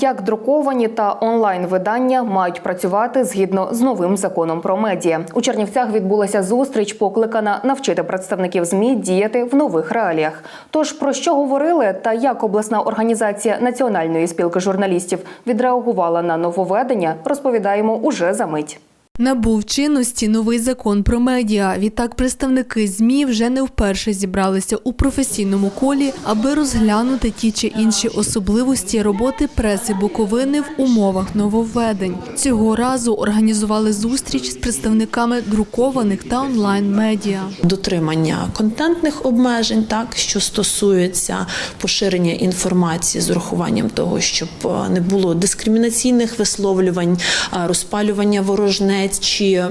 Як друковані та онлайн видання мають працювати згідно з новим законом про медіа. У Чернівцях відбулася зустріч, покликана навчити представників змі діяти в нових реаліях. Тож про що говорили та як обласна організація Національної спілки журналістів відреагувала на нововведення, розповідаємо уже за мить. Набув чинності новий закон про медіа. Відтак представники ЗМІ вже не вперше зібралися у професійному колі, аби розглянути ті чи інші особливості роботи преси Буковини в умовах нововведень. Цього разу організували зустріч з представниками друкованих та онлайн медіа. дотримання контентних обмежень, так що стосується поширення інформації з урахуванням того, щоб е, не було дискримінаційних висловлювань, розпалювання ворожнець чи е,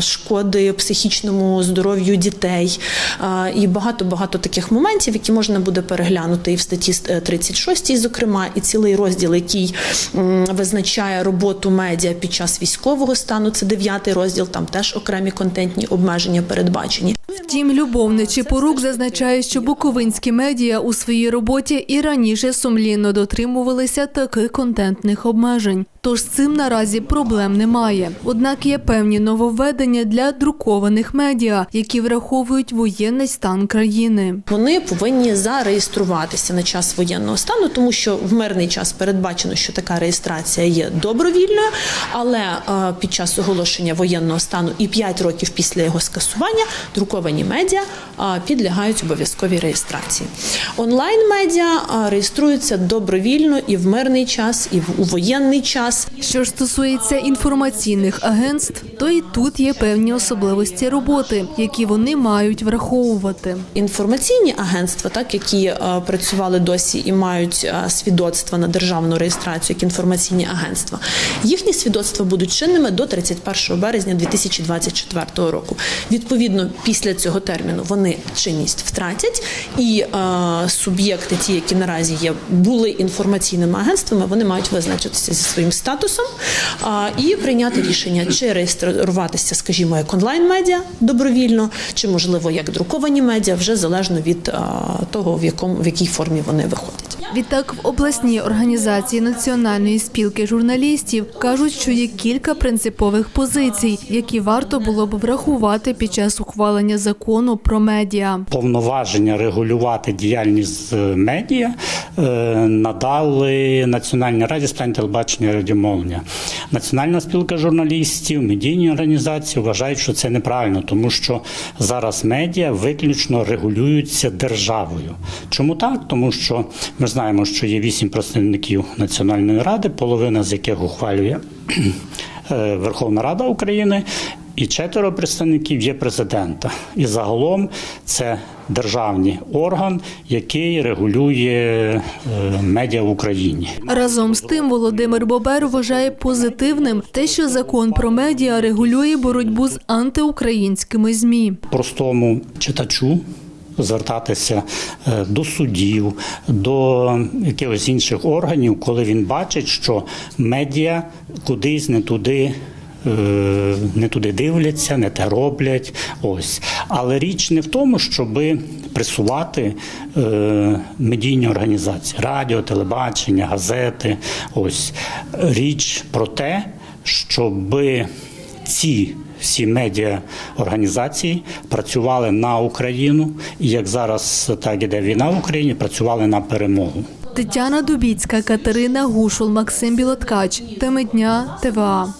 шкоди психічному здоров'ю дітей Е, і багато багато таких моментів, які можна буде переглянути і в статті е, 36, зокрема, і цілий розділ, який визначає роботу медіа під час військового стану. Це дев'ятий розділ. Там теж окремі контентні обмеження передбачені. Втім, любовничий порук зазначає, що буковинські медіа у своїй роботі і раніше сумлінно дотримувалися таких контентних обмежень. Тож з цим наразі проблем немає. Однак є певні нововведення для друкованих медіа, які враховують воєнний стан країни. Вони повинні зареєструватися на час воєнного стану, тому що в мирний час передбачено, що така реєстрація є добровільною, але е, під час оголошення воєнного стану і 5 років після його скасування друковані медіа е, підлягають обов'язковій реєстрації. Онлайн медіа реєструються добровільно і в мирний час, і в у воєнний час. Що ж стосується інформаційних агентств, то і тут є певні особливості роботи, які вони мають враховувати. Інформаційні агентства, так які працювали досі і мають свідоцтва на державну реєстрацію як інформаційні агентства, їхні свідоцтва будуть чинними до 31 березня 2024 року. Відповідно, після цього терміну вони чинність втратять, і е, суб'єкти, ті, які наразі є, були інформаційними агентствами, вони мають визначитися зі своїм статусом е, і прийняти рішення, чи реєструватися, скажімо, як онлайн медіа добровільно, чи можливо як друковані медіа, вже залежно від е, того, в якому в якій формі вони виходять. Відтак, в обласній організації Національної спілки журналістів кажуть, що є кілька принципових позицій, які варто було б врахувати під час ухвалення закону про медіа. повноваження регулювати діяльність е, медіа надали Національній раді з питань телебачення і радіомовлення. Національна спілка журналістів, медійні організації вважають, що це неправильно, тому що зараз медіа виключно регулюються державою. Чому так? Тому що ми знаємо, що є вісім представників Національної ради, половина з яких ухвалює е, Верховна Рада України. І четверо представників є президента. І загалом це державний орган, який регулює е, медіа в Україні. Разом з тим, Володимир Бобер вважає позитивним те, що закон про медіа регулює боротьбу з антиукраїнськими змі. Простому читачу. Звертатися е, до судів, до якихось інших органів, коли він бачить, що медіа кудись не туди. Е, Не туди дивляться, не те роблять. Ось. Але річ не в тому, щоб пресувати е, медійні організації, радіо, телебачення, газети. Ось. Річ про те, щоб ці всі медіа організації працювали на Україну, і як зараз так іде війна в Україні, працювали на перемогу. Тетяна Дубіцька, Катерина Гушул, Максим Білоткач. Теми дня ТВА.